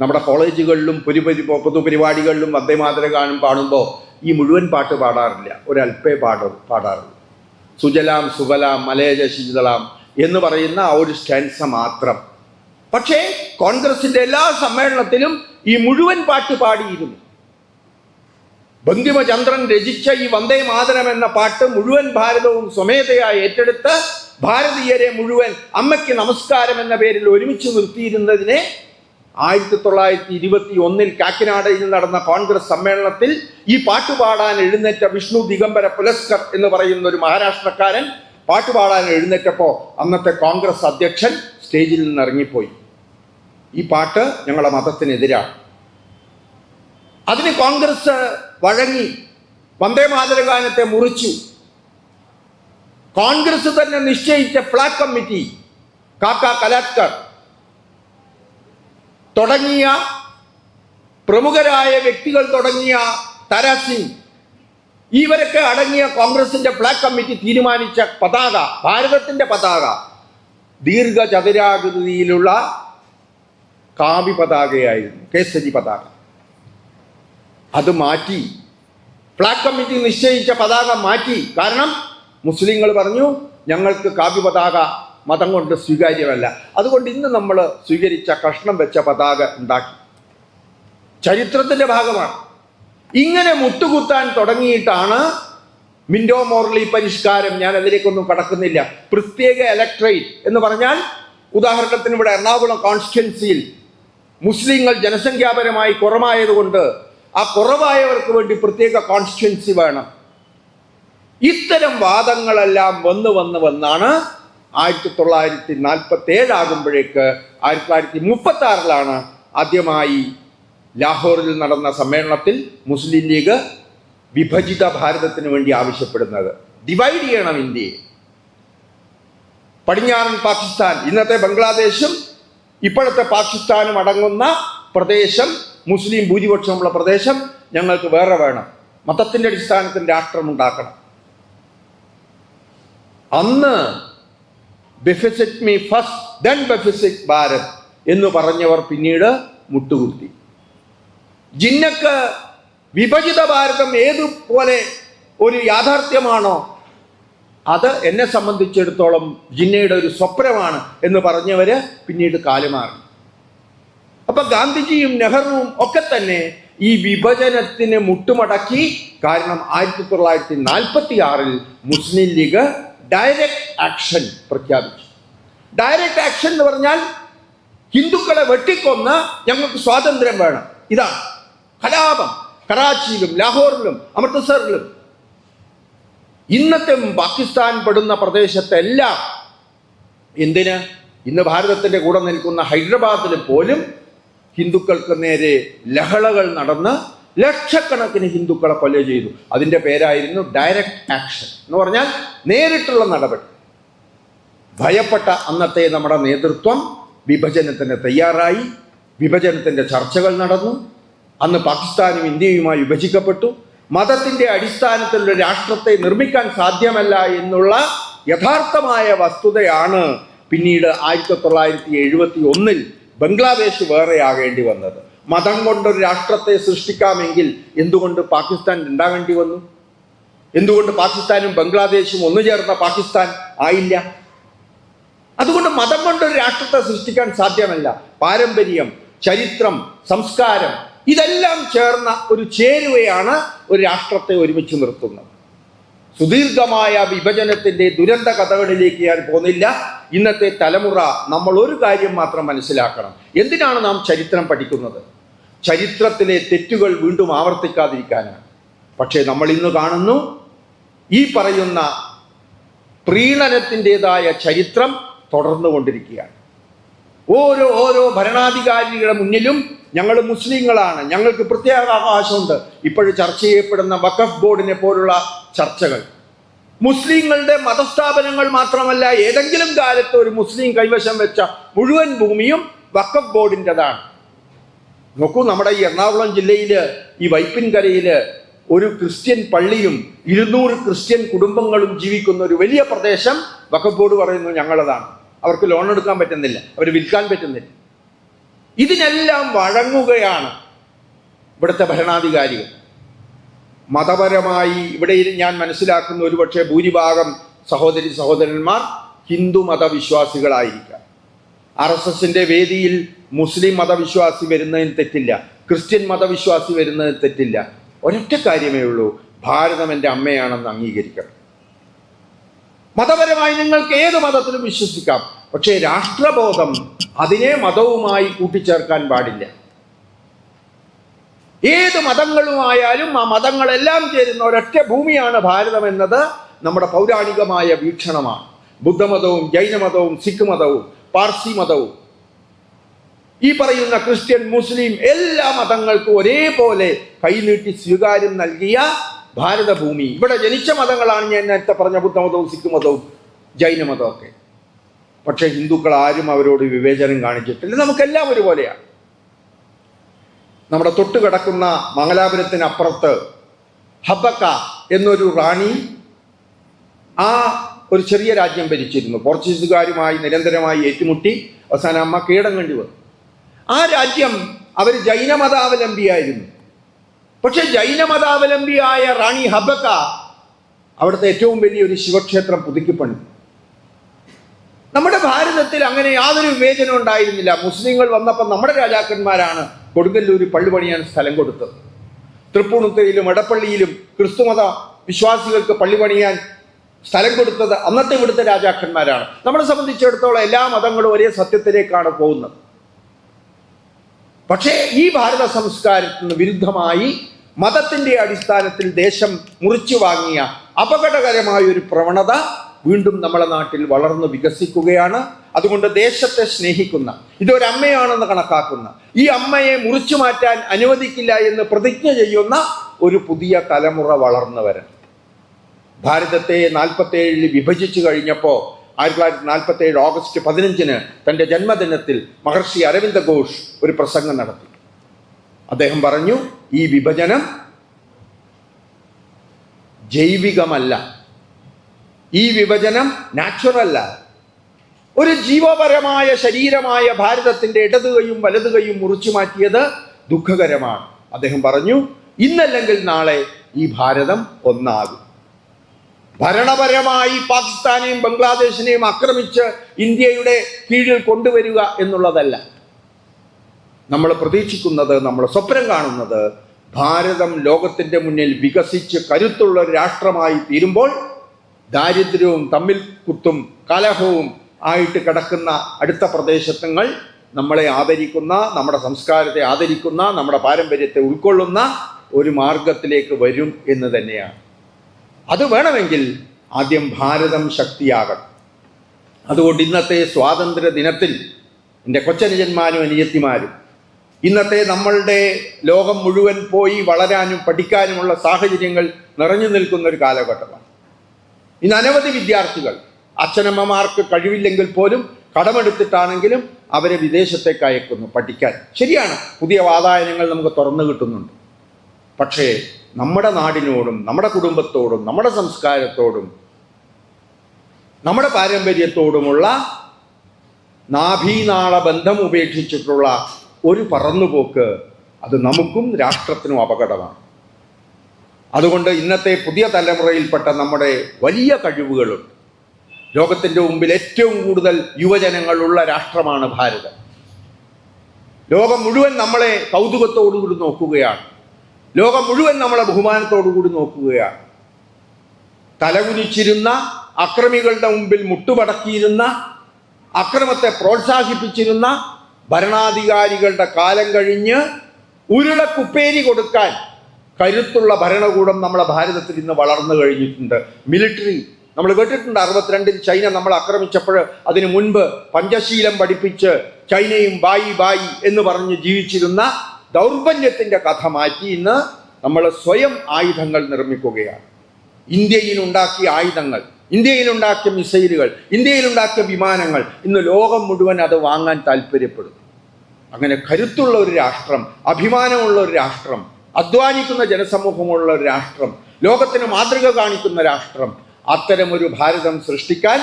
[SPEAKER 1] നമ്മുടെ കോളേജുകളിലും പുരിപരി പൊതുപരിപാടികളിലും വന്ദേ മാതൃഗാനം പാടുമ്പോൾ ഈ മുഴുവൻ പാട്ട് പാടാറില്ല. ഒരൽപ്പേ പാട പാടാറുള്ളൂ. സുജലാം സുബലാം മലയജ ശീതളാം എന്ന് പറയുന്ന ആ ഒരു സ്റ്റാൻസ മാത്രം. പക്ഷേ കോൺഗ്രസിന്റെ എല്ലാ സമ്മേളനത്തിലും ഈ മുഴുവൻ പാട്ട് പാടിയിരുന്നു. ബന്ധിമചന്ദ്രൻ രചിച്ച ഈ വന്ദേ മാതരം എന്ന പാട്ട് മുഴുവൻ ഭാരതവും സ്വമേധയായി ഏറ്റെടുത്ത് ഭാരതീയരെ മുഴുവൻ അമ്മയ്ക്ക് നമസ്കാരം എന്ന പേരിൽ ഒരുമിച്ച് നിർത്തിയിരുന്നതിനെ ആയിരത്തി തൊള്ളായിരത്തി ഇരുപത്തി ഒന്നിൽ കാക്കിനാടയിൽ നടന്ന കോൺഗ്രസ് സമ്മേളനത്തിൽ ഈ പാട്ടുപാടാൻ എഴുന്നേറ്റ വിഷ്ണു ദിഗംബര പുലസ്കർ എന്ന് പറയുന്ന ഒരു മഹാരാഷ്ട്രക്കാരൻ പാട്ടുപാടാൻ എഴുന്നേറ്റപ്പോൾ അന്നത്തെ കോൺഗ്രസ് അധ്യക്ഷൻ സ്റ്റേജിൽ നിന്ന് ഇറങ്ങിപ്പോയി ഈ പാട്ട് ഞങ്ങളുടെ മതത്തിനെതിരാണ്. അതിന് കോൺഗ്രസ് വഴങ്ങി വന്ദേ മാതരഗാനത്തെ മുറിച്ചു. കോൺഗ്രസ് തന്നെ നിശ്ചയിച്ച ഫ്ലാഗ് കമ്മിറ്റി കാക്ക കലാത്കർ തുടങ്ങിയ പ്രമുഖരായ വ്യക്തികൾ തുടങ്ങിയ തരാസിംഗ് ഇവരൊക്കെ അടങ്ങിയ കോൺഗ്രസിന്റെ ഫ്ലാഗ് കമ്മിറ്റി തീരുമാനിച്ച പതാക ഭാരതത്തിന്റെ പതാക ദീർഘചതുരാകൃതിയിലുള്ള കാവി പതാകയായിരുന്നു കേസരി പതാക. അത് മാറ്റി ഫ്ലാഗ് കമ്മിറ്റി നിശ്ചയിച്ച പതാക മാറ്റി. കാരണം മുസ്ലിങ്ങൾ പറഞ്ഞു ഞങ്ങൾക്ക് കാവ്യ പതാക മതം കൊണ്ട് സ്വീകാര്യമല്ല. അതുകൊണ്ട് ഇന്ന് നമ്മൾ സ്വീകരിച്ച കഷ്ണം വെച്ച പതാക ഉണ്ടാക്കി. ചരിത്രത്തിന്റെ ഭാഗമാണ്. ഇങ്ങനെ മുട്ടുകുത്താൻ തുടങ്ങിയിട്ടാണ് മിൻഡോ മോർലി പരിഷ്കാരം. ഞാൻ അതിലേക്കൊന്നും കടക്കുന്നില്ല. പ്രത്യേക ഇലക്ട്രേറ്റ് എന്ന് പറഞ്ഞാൽ ഉദാഹരണത്തിന് ഇവിടെ എറണാകുളം കോൺസ്റ്റിറ്റ്യൻസിയിൽ മുസ്ലിങ്ങൾ ജനസംഖ്യാപരമായി കുറവായതുകൊണ്ട് ആ കുറവായവർക്ക് വേണ്ടി പ്രത്യേക കോൺസ്റ്റിറ്റ്യൻസി വേണം. ഇത്തരം വാദങ്ങളെല്ലാം വന്ന് വന്ന് വന്നാണ് ആയിരത്തി തൊള്ളായിരത്തി നാൽപ്പത്തി ഏഴാകുമ്പോഴേക്ക് ആയിരത്തി തൊള്ളായിരത്തി മുപ്പത്തി ആറിലാണ് ആദ്യമായി ലാഹോറിൽ നടന്ന സമ്മേളനത്തിൽ മുസ്ലിം ലീഗ് വിഭജിത ഭാരതത്തിന് വേണ്ടി ആവശ്യപ്പെടുന്നത്. ഡിവൈഡ് ചെയ്യണം ഇന്ത്യയെ. പടിഞ്ഞാറൻ പാകിസ്ഥാൻ ഇന്നത്തെ ബംഗ്ലാദേശും ഇപ്പോഴത്തെ പാകിസ്ഥാനും അടങ്ങുന്ന പ്രദേശം മുസ്ലിം ഭൂരിപക്ഷമുള്ള പ്രദേശം ഞങ്ങൾക്ക് വേറെ വേണം. മതത്തിന്റെ അടിസ്ഥാനത്തിൽ രാഷ്ട്രം ഉണ്ടാക്കണം അന്ന് ബെഫിസിറ്റ് മീ ഫസ്റ്റ് ദെൻ ബെഫിസിറ്റ് ഭാരത് എന്ന് പറഞ്ഞവർ പിന്നീട് മുട്ടുകുത്തി. ജിന്നക്ക് വിഭജിത ഭാരതം ഏതുപോലെ ഒരു യാഥാർത്ഥ്യമാണോ അത് എന്നെ സംബന്ധിച്ചിടത്തോളം ജിന്നയുടെ ഒരു സ്വപ്നമാണ് എന്ന് പറഞ്ഞവര് പിന്നീട് കാലുമാറി. അപ്പൊ ഗാന്ധിജിയും നെഹ്റുവും ഒക്കെ തന്നെ ഈ വിഭജനത്തിന് മുട്ടുമടക്കി. കാരണം ആയിരത്തി തൊള്ളായിരത്തി നാൽപ്പത്തി ആറിൽ മുസ്ലിം ലീഗ് ഡയറക്റ്റ് ആക്ഷൻ പ്രഖ്യാപിച്ചു. ഡയറക്റ്റ് ആക്ഷൻ എന്ന് പറഞ്ഞാൽ ഹിന്ദുക്കളെ വെട്ടിക്കൊന്ന് ഞങ്ങൾക്ക് സ്വാതന്ത്ര്യം വേണം. ഇതാണ്. കലാപം. കറാച്ചിയിലും ലാഹോറിലും അമൃത്സറിലും. ഇന്നത്തെ പാകിസ്ഥാൻ പെടുന്ന പ്രദേശത്തെല്ലാം എന്തിന്? ഇന്ന് ഭാരതത്തിന്റെ കൂടെ നിൽക്കുന്ന ഹൈദരാബാദിൽ പോലും ഹിന്ദുക്കൾക്ക് നേരെ ലഹളകൾ നടന്ന് ലക്ഷക്കണക്കിന് ഹിന്ദുക്കളെ കൊല ചെയ്തു. അതിന്റെ പേരായിരുന്നു ഡയറക്റ്റ് ആക്ഷൻ എന്ന് പറഞ്ഞാൽ നേരിട്ടുള്ള നടപടി. ഭയപ്പെട്ട അന്നത്തെ നമ്മുടെ നേതൃത്വം വിഭജനത്തിന് തയ്യാറായി. വിഭജനത്തിന്റെ ചർച്ചകൾ നടന്നു. അന്ന് പാകിസ്ഥാനും ഇന്ത്യയുമായി വിഭജിക്കപ്പെട്ടു. മതത്തിന്റെ അടിസ്ഥാനത്തിലുള്ള രാഷ്ട്രത്തെ നിർമ്മിക്കാൻ സാധ്യമല്ല എന്നുള്ള യഥാർത്ഥമായ വസ്തുതയാണ് പിന്നീട് ആയിരത്തി തൊള്ളായിരത്തി എഴുപത്തി ഒന്നിൽ ബംഗ്ലാദേശ് വേറെയാകേണ്ടി വന്നത്. മതം കൊണ്ടൊരു രാഷ്ട്രത്തെ സൃഷ്ടിക്കാമെങ്കിൽ എന്തുകൊണ്ട് പാകിസ്ഥാൻ ഉണ്ടാകേണ്ടി വന്നു? എന്തുകൊണ്ട് പാകിസ്ഥാനും ബംഗ്ലാദേശും ഒന്നു ചേർന്ന പാകിസ്ഥാൻ ആയില്ല? അതുകൊണ്ട് മതം കൊണ്ടൊരു രാഷ്ട്രത്തെ സൃഷ്ടിക്കാൻ സാധ്യമല്ല. പാരമ്പര്യം ചരിത്രം സംസ്കാരം ഇതെല്ലാം ചേർന്ന ഒരു ചേരുവയാണ് ഒരു രാഷ്ട്രത്തെ ഒരുമിച്ച് നിർത്തുന്നത്. സുദീർഘമായ വിഭജനത്തിന്റെ ദുരന്ത കഥകളിലേക്ക് ഞാൻ പോകുന്നില്ല. ഇന്നത്തെ തലമുറ നമ്മൾ ഒരു കാര്യം മാത്രം മനസ്സിലാക്കണം. എന്തിനാണ് നാം ചരിത്രം പഠിക്കുന്നത്? ചരിത്രത്തിലെ തെറ്റുകൾ വീണ്ടും ആവർത്തിക്കാതിരിക്കാനാണ്. പക്ഷേ നമ്മൾ ഇന്ന് കാണുന്നു ഈ പറയുന്ന പ്രീണനത്തിന്റെതായ ചരിത്രം തുടർന്നു കൊണ്ടിരിക്കുകയാണ്. ഓരോ ഓരോ ഭരണാധികാരികളുടെ മുന്നിലും ഞങ്ങൾ മുസ്ലിങ്ങളാണ് ഞങ്ങൾക്ക് പ്രത്യേക അവകാശമുണ്ട്. ഇപ്പോഴും ചർച്ച ചെയ്യപ്പെടുന്ന വഖഫ് ബോർഡിനെ പോലുള്ള ചർച്ചകൾ. മുസ്ലിങ്ങളുടെ മതസ്ഥാപനങ്ങൾ മാത്രമല്ല ഏതെങ്കിലും കാലത്ത് ഒരു മുസ്ലിം കൈവശം വെച്ച മുഴുവൻ ഭൂമിയും വഖഫ് ബോർഡിന്റെതാണ്. നോക്കൂ നമ്മുടെ ഈ എറണാകുളം ജില്ലയിൽ ഈ വൈപ്പിൻകരയിൽ ഒരു ക്രിസ്ത്യൻ പള്ളിയും ഇരുന്നൂറ് ക്രിസ്ത്യൻ കുടുംബങ്ങളും ജീവിക്കുന്ന ഒരു വലിയ പ്രദേശം വഖഫ് ബോർഡ് പറയുന്നു ഞങ്ങളതാണ്. അവർക്ക് ലോൺ എടുക്കാൻ പറ്റുന്നില്ല അവർ വിൽക്കാൻ പറ്റുന്നില്ല. ഇതിനെല്ലാം വഴങ്ങുകയാണ് ഇവിടുത്തെ ഭരണാധികാരികൾ. മതപരമായി ഇവിടെ ഞാൻ മനസ്സിലാക്കുന്ന ഒരുപക്ഷെ ഭൂരിഭാഗം സഹോദരി സഹോദരന്മാർ ഹിന്ദു മതവിശ്വാസികളായിരിക്കാം ആർ എസ് എസിന്റെ വേദിയിൽ മുസ്ലിം മതവിശ്വാസി വരുന്നതിന് തെറ്റില്ല. ക്രിസ്ത്യൻ മതവിശ്വാസി വരുന്നതിന് തെറ്റില്ല. ഒരൊറ്റ കാര്യമേ ഉള്ളൂ. ഭാരതം എന്റെ അമ്മയാണെന്ന് അംഗീകരിക്കണം മതപരമായി നിങ്ങൾക്ക് ഏത് മതത്തിലും വിശ്വസിക്കാം. പക്ഷേ രാഷ്ട്രബോധം അതിനെ മതവുമായി കൂട്ടിച്ചേർക്കാൻ പാടില്ല. ഏത് മതങ്ങളുമായാലും ആ മതങ്ങളെല്ലാം ചേരുന്ന ഒരൊറ്റ ഭൂമിയാണ് ഭാരതം എന്നത് നമ്മുടെ പൗരാണികമായ വീക്ഷണമാണ്. ബുദ്ധമതവും ജൈനമതവും സിഖ് മതവും പാർസി മതവും ഈ പറയുന്ന ക്രിസ്ത്യൻ മുസ്ലിം എല്ലാ മതങ്ങൾക്കും ഒരേപോലെ കൈനീട്ടി സ്വീകാര്യം നൽകിയ ഭാരതഭൂമി. ഇവിടെ ജനിച്ച മതങ്ങളാണ് ഞാൻ നേരത്തെ പറഞ്ഞ ബുദ്ധമതവും സിഖ് മതവും ജൈനമതവും ഒക്കെ പക്ഷേ ഹിന്ദുക്കൾ ആരും അവരോട് വിവേചനം കാണിച്ചിട്ടില്ല. നമുക്കെല്ലാം ഒരുപോലെയാണ്. നമ്മുടെ തൊട്ട് കിടക്കുന്ന മംഗലാപുരത്തിനപ്പുറത്ത് ഹബക്ക എന്നൊരു റാണി ആ ഒരു ചെറിയ രാജ്യം ഭരിച്ചിരുന്നു. പോർച്ചുഗീസുകാരുമായി നിരന്തരമായി ഏറ്റുമുട്ടി അവസാനം അമ്മ കീഴടങ്ങേണ്ടി വന്നു. ആ രാജ്യം അവർ ജൈനമതാവലംബിയായിരുന്നു പക്ഷെ ജൈനമതാവലംബിയായ റാണി ഹബക്ക അവിടുത്തെ ഏറ്റവും വലിയൊരു ശിവക്ഷേത്രം പുതുക്കിപ്പണി നമ്മുടെ ഭാരതത്തിൽ അങ്ങനെ യാതൊരു വിവേചനം ഉണ്ടായിരുന്നില്ല. മുസ്ലിങ്ങൾ വന്നപ്പോൾ നമ്മുടെ രാജാക്കന്മാരാണ് കൊടുങ്കല്ലൂരി പള്ളി പണിയാൻ സ്ഥലം കൊടുത്തത്. തൃപ്പൂണിത്തയിലും എടപ്പള്ളിയിലും ക്രിസ്തുമത വിശ്വാസികൾക്ക് പള്ളി പണിയാൻ സ്ഥലം കൊടുത്തത് അന്നത്തെ ഇവിടുത്തെ രാജാക്കന്മാരാണ്. നമ്മളെ സംബന്ധിച്ചിടത്തോളം എല്ലാ മതങ്ങളും ഒരേ സത്യത്തിലേക്കാണ് പോകുന്നത്. പക്ഷേ ഈ ഭാരത സംസ്കാരത്തിന് വിരുദ്ധമായി മതത്തിന്റെ അടിസ്ഥാനത്തിൽ ദേശം മുറിച്ചു വാങ്ങിയ അപകടകരമായ ഒരു പ്രവണത വീണ്ടും നമ്മളെ നാട്ടിൽ വളർന്നു വികസിക്കുകയാണ്. അതുകൊണ്ട് ദേശത്തെ സ്നേഹിക്കുന്ന ഇതൊരമ്മയാണെന്ന് കണക്കാക്കുന്ന ഈ അമ്മയെ മുറിച്ചു മാറ്റാൻ അനുവദിക്കില്ല എന്ന് പ്രതിജ്ഞ ചെയ്യുന്ന ഒരു പുതിയ തലമുറ വളർന്നു വരണം. ഭാരതത്തെ നാൽപ്പത്തേഴിൽ വിഭജിച്ചു കഴിഞ്ഞപ്പോൾ ആയിരത്തി തൊള്ളായിരത്തി നാൽപ്പത്തി ഏഴ് ഓഗസ്റ്റ് പതിനഞ്ചിന് തന്റെ ജന്മദിനത്തിൽ മഹർഷി അരവിന്ദ ഘോഷ് ഒരു പ്രസംഗം നടത്തി. അദ്ദേഹം പറഞ്ഞു ഈ വിഭജനം ജൈവികമല്ല. ഈ വിഭജനം നാച്ചുറല്ല ഒരു ജീവപരമായ ശരീരമായ ഭാരതത്തിന്റെ ഇടതുകയും കൈയും വലത് കൈയും മുറിച്ചു മാറ്റിയത് ദുഃഖകരമാണ്. അദ്ദേഹം പറഞ്ഞു ഇന്നല്ലെങ്കിൽ നാളെ ഈ ഭാരതം ഒന്നാകും. ഭരണപരമായി പാകിസ്ഥാനെയും ബംഗ്ലാദേശിനെയും ആക്രമിച്ച് ഇന്ത്യയുടെ കീഴിൽ കൊണ്ടുവരിക എന്നുള്ളതല്ല. നമ്മൾ പ്രതീക്ഷിക്കുന്നത് നമ്മൾ സ്വപ്നം കാണുന്നത് ഭാരതം ലോകത്തിന്റെ മുന്നിൽ വികസിച്ച് കരുത്തുള്ള ഒരു രാഷ്ട്രമായി തീരുമ്പോൾ ദാരിദ്ര്യവും തമ്മിൽ കുത്തും കലഹവും ആയിട്ട് കിടക്കുന്ന അടുത്ത പ്രദേശങ്ങൾ നമ്മളെ ആദരിക്കുന്ന നമ്മുടെ സംസ്കാരത്തെ ആദരിക്കുന്ന നമ്മുടെ പാരമ്പര്യത്തെ ഉൾക്കൊള്ളുന്ന ഒരു മാർഗത്തിലേക്ക് വരും എന്ന് തന്നെയാണ്. അത് വേണമെങ്കിൽ ആദ്യം ഭാരതം ശക്തിയാകണം അതുകൊണ്ട് ഇന്നത്തെ സ്വാതന്ത്ര്യ ദിനത്തിൽ എന്റെ കൊച്ചനുജന്മാരും അനിയത്തിമാരും ഇന്നത്തെ നമ്മളുടെ ലോകം മുഴുവൻ പോയി വളരാനും പഠിക്കാനുമുള്ള സാഹചര്യങ്ങൾ നിറഞ്ഞു നിൽക്കുന്ന ഒരു കാലഘട്ടമാണ്. ഇന്ന് അനവധി വിദ്യാർത്ഥികൾ അച്ഛനമ്മമാർക്ക് കഴിവില്ലെങ്കിൽ പോലും കടമെടുത്തിട്ടാണെങ്കിലും അവരെ വിദേശത്തേക്ക് അയക്കുന്നു പഠിക്കാൻ. ശരിയാണ് പുതിയ വാതായനങ്ങൾ നമുക്ക് തുറന്നു കിട്ടുന്നുണ്ട്. പക്ഷേ നമ്മുടെ നാടിനോടും നമ്മുടെ കുടുംബത്തോടും നമ്മുടെ സംസ്കാരത്തോടും നമ്മുടെ പാരമ്പര്യത്തോടുമുള്ള നാഭീനാള ബന്ധം ഉപേക്ഷിച്ചിട്ടുള്ള ഒരു പറന്നുപോക്ക് അത് നമുക്കും രാഷ്ട്രത്തിനും അപകടമാണ്. അതുകൊണ്ട് ഇന്നത്തെ പുതിയ തലമുറയിൽപ്പെട്ട നമ്മുടെ വലിയ കഴിവുകളുണ്ട്. ലോകത്തിന്റെ മുമ്പിൽ ഏറ്റവും കൂടുതൽ യുവജനങ്ങളുള്ള രാഷ്ട്രമാണ് ഭാരതം. ലോകം മുഴുവൻ നമ്മളെ കൗതുകത്തോടുകൂടി നോക്കുകയാണ്. ലോകം മുഴുവൻ നമ്മളെ ബഹുമാനത്തോടുകൂടി നോക്കുകയാണ്. തലകുനിച്ചിരുന്ന അക്രമികളുടെ മുമ്പിൽ മുട്ടുപടക്കിയിരുന്ന അക്രമത്തെ പ്രോത്സാഹിപ്പിച്ചിരുന്ന ഭരണാധികാരികളുടെ കാലം കഴിഞ്ഞ് ഉരുളക്കുപ്പേരി കൊടുക്കാൻ കരുത്തുള്ള ഭരണകൂടം നമ്മളെ ഭാരതത്തിൽ ഇന്ന് വളർന്നു കഴിഞ്ഞിട്ടുണ്ട്. മിലിറ്ററി നമ്മൾ കേട്ടിട്ടുണ്ട് അറുപത്തിരണ്ടിൽ ചൈന നമ്മൾ ആക്രമിച്ചപ്പോൾ അതിനു മുൻപ് പഞ്ചശീലം പഠിപ്പിച്ച് ചൈനയും ബായി ബായി എന്ന് പറഞ്ഞ് ജീവിച്ചിരുന്ന ദൗർബല്യത്തിന്റെ കഥ മാറ്റി ഇന്ന് നമ്മൾ സ്വയം ആയുധങ്ങൾ നിർമ്മിക്കുകയാണ്. ഇന്ത്യയിൽ ഉണ്ടാക്കിയ ആയുധങ്ങൾ ഇന്ത്യയിൽ ഉണ്ടാക്കിയ മിസൈലുകൾ ഇന്ത്യയിൽ ഉണ്ടാക്കിയ വിമാനങ്ങൾ ഇന്ന് ലോകം മുഴുവൻ അത് വാങ്ങാൻ താല്പര്യപ്പെടുന്നു. അങ്ങനെ കരുത്തുള്ള ഒരു രാഷ്ട്രം അഭിമാനമുള്ള ഒരു രാഷ്ട്രം അധ്വാനിക്കുന്ന ജനസമൂഹമുള്ള ഒരു രാഷ്ട്രം ലോകത്തിന് മാതൃക കാണിക്കുന്ന രാഷ്ട്രം അത്തരമൊരു ഭാരതം സൃഷ്ടിക്കാൻ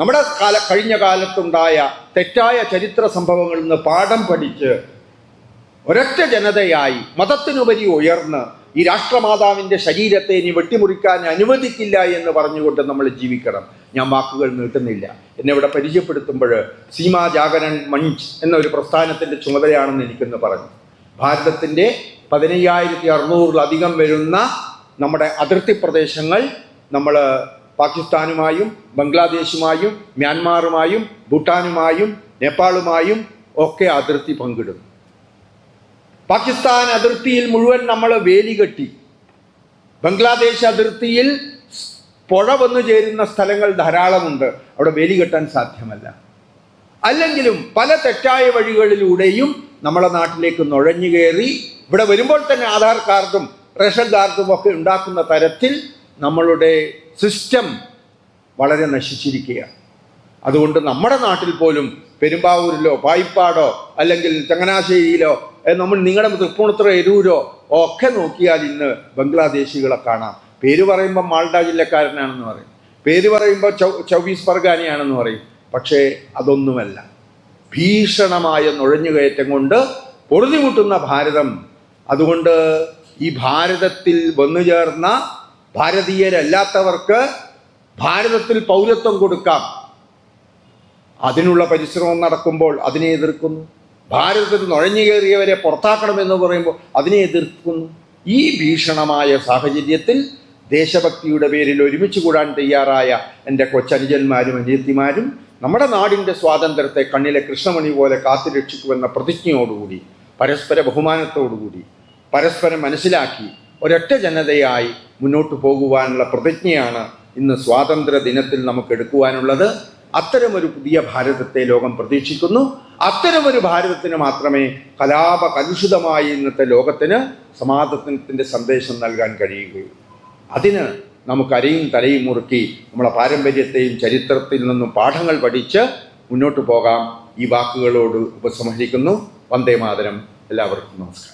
[SPEAKER 1] നമ്മുടെ കാല കഴിഞ്ഞ കാലത്തുണ്ടായ തെറ്റായ ചരിത്ര സംഭവങ്ങളിൽ നിന്ന് പാഠം പഠിച്ച് ഒരൊറ്റ ജനതയായി മതത്തിനുപരി ഉയർന്ന് ഈ രാഷ്ട്രമാതാവിന്റെ ശരീരത്തെ ഇനി വെട്ടിമുറിക്കാൻ അനുവദിക്കില്ല എന്ന് പറഞ്ഞുകൊണ്ട് നമ്മൾ ജീവിക്കണം. ഞാൻ വാക്കുകൾ നീട്ടുന്നില്ല. എന്നെ ഇവിടെ പരിചയപ്പെടുത്തുമ്പോൾ സീമാ ജാഗരൻ മഞ്ച് എന്നൊരു പ്രസ്ഥാനത്തിന്റെ ചുമതലയാണെന്ന് എനിക്കെന്ന് പറഞ്ഞു. ഭാരതത്തിന്റെ പതിനയ്യായിരത്തി അറുന്നൂറിലധികം വരുന്ന നമ്മുടെ അതിർത്തി പ്രദേശങ്ങൾ നമ്മൾ പാകിസ്ഥാനുമായും ബംഗ്ലാദേശുമായും മ്യാൻമാറുമായും ഭൂട്ടാനുമായും നേപ്പാളുമായും ഒക്കെ അതിർത്തി പങ്കിടുന്നു. പാകിസ്ഥാൻ അതിർത്തിയിൽ മുഴുവൻ നമ്മൾ വേലി കെട്ടി. ബംഗ്ലാദേശ് അതിർത്തിയിൽ പുഴ വന്നു ചേരുന്ന സ്ഥലങ്ങൾ ധാരാളമുണ്ട്. അവിടെ വേലി കെട്ടാൻ സാധ്യമല്ല. അല്ലെങ്കിലും പല തെറ്റായ വഴികളിലൂടെയും നമ്മളെ നാട്ടിലേക്ക് നുഴഞ്ഞു കയറി ഇവിടെ വരുമ്പോൾ തന്നെ ആധാർ കാർഡും റേഷൻ കാർഡും ഒക്കെ ഉണ്ടാക്കുന്ന തരത്തിൽ നമ്മളുടെ സിസ്റ്റം വളരെ നശിച്ചിരിക്കുകയാണ്. അതുകൊണ്ട് നമ്മുടെ നാട്ടിൽ പോലും പെരുമ്പാവൂരിലോ പായിപ്പാടോ അല്ലെങ്കിൽ ചങ്ങനാശ്ശേരിയിലോ നമ്മൾ നിങ്ങളുടെ തൃപ്പൂണിത്തുറ എരൂരോ ഒക്കെ നോക്കിയാൽ ഇന്ന് ബംഗ്ലാദേശികളെ കാണാം. പേര് പറയുമ്പോൾ മാൾഡ ജില്ലക്കാരനാണെന്ന് പറയും. പേര് പറയുമ്പോൾ ചൗ ചൗബീസ് പർഗാനിയാണെന്ന് പറയും. പക്ഷേ അതൊന്നുമല്ല. ഭീഷണമായ നുഴഞ്ഞുകയറ്റം കൊണ്ട് പൊറുതിമുട്ടുന്ന ഭാരതം. അതുകൊണ്ട് ഈ ഭാരതത്തിൽ വന്നു ചേർന്ന ഭാരതീയരല്ലാത്തവർക്ക് ഭാരതത്തിൽ പൗരത്വം കൊടുക്കാം. അതിനുള്ള പരിശ്രമം നടക്കുമ്പോൾ അതിനെ എതിർക്കുന്നു. ഭാരതത്തിൽ നുഴഞ്ഞു കയറിയവരെ പുറത്താക്കണമെന്ന് പറയുമ്പോൾ അതിനെ എതിർക്കുന്നു. ഈ ഭീഷണമായ സാഹചര്യത്തിൽ ദേശഭക്തിയുടെ പേരിൽ ഒരുമിച്ച് കൂടാൻ തയ്യാറായ എന്റെ കൊച്ചനുജന്മാരും അനിയത്തിമാരും നമ്മുടെ നാടിന്റെ സ്വാതന്ത്ര്യത്തെ കണ്ണിലെ കൃഷ്ണമണി പോലെ കാത്തുരക്ഷിക്കുമെന്ന പ്രതിജ്ഞയോടുകൂടി പരസ്പര ബഹുമാനത്തോടുകൂടി പരസ്പരം മനസ്സിലാക്കി ഒരൊറ്റ ജനതയായി മുന്നോട്ട് പോകുവാനുള്ള പ്രതിജ്ഞയാണ് ഇന്ന് സ്വാതന്ത്ര്യ ദിനത്തിൽ നമുക്ക് എടുക്കുവാനുള്ളത്. അത്തരമൊരു പുതിയ ഭാരതത്തെ ലോകം പ്രതീക്ഷിക്കുന്നു. അത്തരമൊരു ഭാരതത്തിന് മാത്രമേ കലാപ കലുഷിതമായി ഇന്നത്തെ ലോകത്തിന് സമാധാനത്തിന്റെ സന്ദേശം നൽകാൻ കഴിയുകയുള്ളൂ. അതിന് നമുക്ക് അരയും തലയും മുറുക്കി നമ്മളെ പാരമ്പര്യത്തെയും ചരിത്രത്തിൽ നിന്നും പാഠങ്ങൾ പഠിച്ച് മുന്നോട്ട് പോകാം. ഈ വാക്കുകളോട് ഉപസംഹരിക്കുന്നു. വന്ദേ മാതരം. എല്ലാവർക്കും നമസ്കാരം.